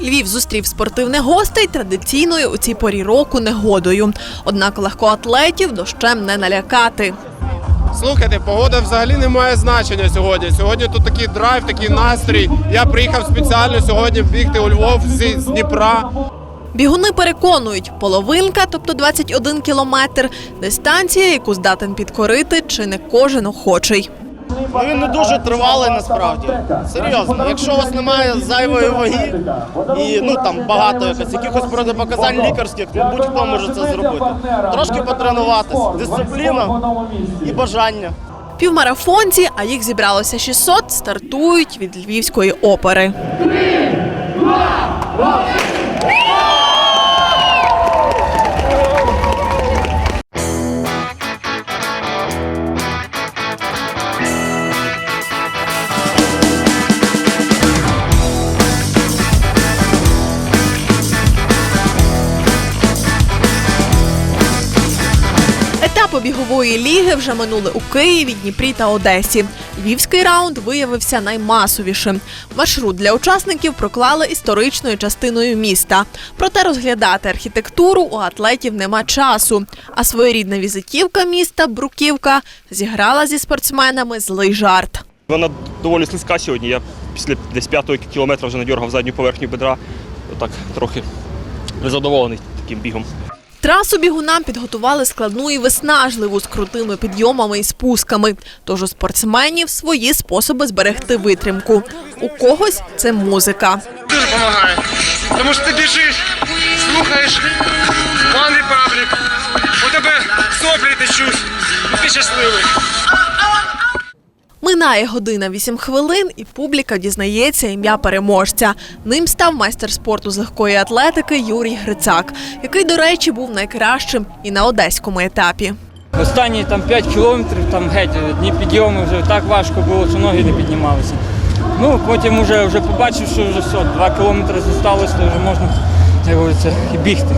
Львів зустрів спортивних гостей традиційною у цій порі року негодою. Однак легкоатлетів дощем не налякати. Слухайте, погода взагалі не має значення сьогодні. Сьогодні тут такий драйв, такий настрій. Я приїхав спеціально сьогодні бігти у Львов з, з Дніпра. Бігуни переконують, половинка, тобто 21 кілометр, дистанція, яку здатен підкорити, чи не кожен охочий. Ну, він не дуже тривалий насправді. Серйозно, якщо у вас немає зайвої ваги і ну там багато якось якихось протипоказань лікарських, то будь-хто може це зробити. Трошки потренуватись, дисципліна і бажання. Півмарафонці, а їх зібралося 600, стартують від львівської опери. Етапи бігової ліги вже минули у Києві, Дніпрі та Одесі. Львівський раунд виявився наймасовішим. Маршрут для учасників проклали історичною частиною міста. Проте розглядати архітектуру у атлетів нема часу. А своєрідна візитівка міста Бруківка зіграла зі спортсменами злий жарт. Вона доволі слизька сьогодні. Я після десь п'ятого кілометра вже надьоргав задню поверхню бедра. Так трохи незадоволений таким бігом. Трасу бігунам підготували складну і виснажливу з крутими підйомами і спусками. Тож у спортсменів свої способи зберегти витримку. У когось це музика. дуже допомагає. Тому що ти біжиш, слухаєш One Republic, у тебе соплі течуть, і ти щасливий. Минає година 8 хвилин, і публіка дізнається ім'я переможця. Ним став майстер спорту з легкої атлетики Юрій Грицак, який, до речі, був найкращим і на одеському етапі. Останні там 5 кілометрів там геть дні підйоми вже так важко було, що ноги не піднімалися. Ну потім вже, вже побачив, що вже все, 2 кілометри залишилось, то вже можна, як говориться, і бігти.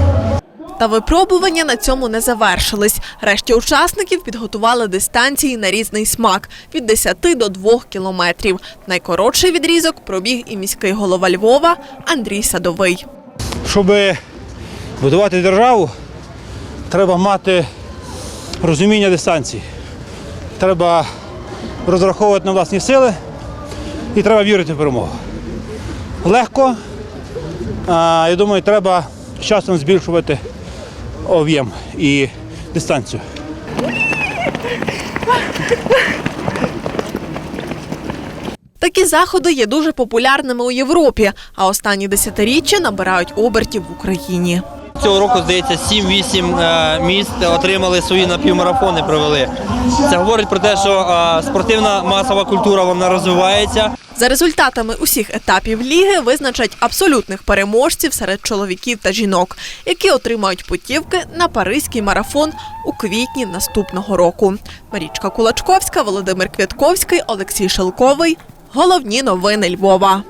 Та випробування на цьому не завершились. Решті учасників підготували дистанції на різний смак від 10 до 2 кілометрів. Найкоротший відрізок пробіг і міський голова Львова Андрій Садовий. щоб будувати державу, треба мати розуміння дистанції. Треба розраховувати на власні сили і треба вірити в перемогу. Легко, я думаю, треба з часом збільшувати об'єм і дистанцію. Такі заходи є дуже популярними у Європі, а останні десятиріччя набирають обертів в Україні. Цього року, здається, 7-8 е, міст отримали свої напівмарафони, провели. Це говорить про те, що е, спортивна масова культура вона розвивається. За результатами усіх етапів ліги визначать абсолютних переможців серед чоловіків та жінок, які отримають путівки на паризький марафон у квітні наступного року. Марічка Кулачковська, Володимир Квятковський, Олексій Шелковий. Головні новини Львова.